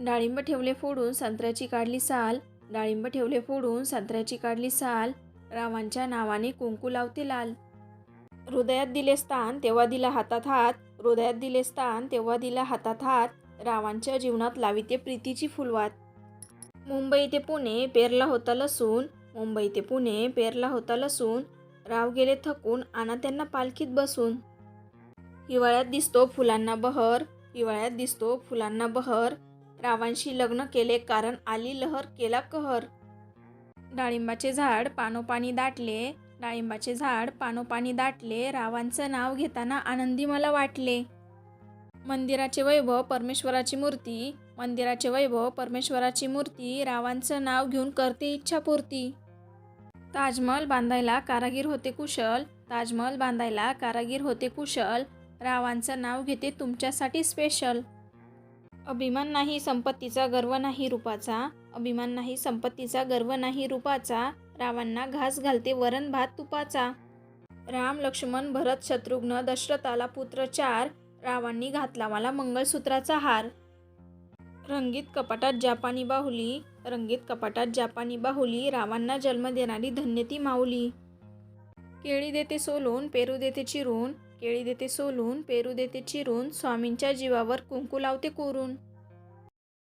डाळिंब ठेवले फोडून संत्र्याची काढली साल. डाळिंब ठेवले फोडून संत्र्याची काढली साल. रावांच्या नावाने कुंकू लावते लाल. हृदयात दिले स्थान तेव्हा दिला हातात हात. हृदयात दिले स्थान तेव्हा दिला हातात हात. रावांच्या जीवनात लाविते प्रीतीची फुलवात मुंबई ते पुणे पेरला होता लसूण. मुंबई ते पुणे पेरला होता लसूण. राव गेले थकून आणा त्यांना पालखीत बसून. हिवाळ्यात दिसतो फुलांना बहर. हिवाळ्यात दिसतो फुलांना बहर. रावांशी लग्न केले कारण आली लहर केला कहर. डाळिंबाचे झाड पानोपाणी दाटले डाळिंबाचे झाड पानोपाणी दाटले रावांचं नाव घेताना आनंदी मला वाटले. मंदिराचे वैभव परमेश्वराची मूर्ती मंदिराचे वैभव परमेश्वराची मूर्ती रावांचं नाव घेऊन करते इच्छापूर्ती. ताजमहल बांधायला कारागीर होते कुशल ताजमहल बांधायला कारागीर होते कुशल रावांचं नाव घेते तुमच्यासाठी स्पेशल अभिमान नाही संपत्तीचा गर्व नाही रूपाचा. अभिमान नाही संपत्तीचा गर्व नाही रूपाचा. रावांना घास घालते वरण भात तुपाचा. राम लक्ष्मण भरत शत्रुघ्न दशरथाला पुत्र चार. रावांनी घातला मला मंगळसूत्राचा हार. रंगीत कपाटात जापानी बाहुली. रंगीत कपाटात जापानी बाहुली. रावांना जन्म देणारी धन्यती माऊली. केळी देते सोलून पेरू देते चिरून. केळी देते सोलून पेरू देते चिरून स्वामींच्या जीवावर कुंकू लावते कोरून.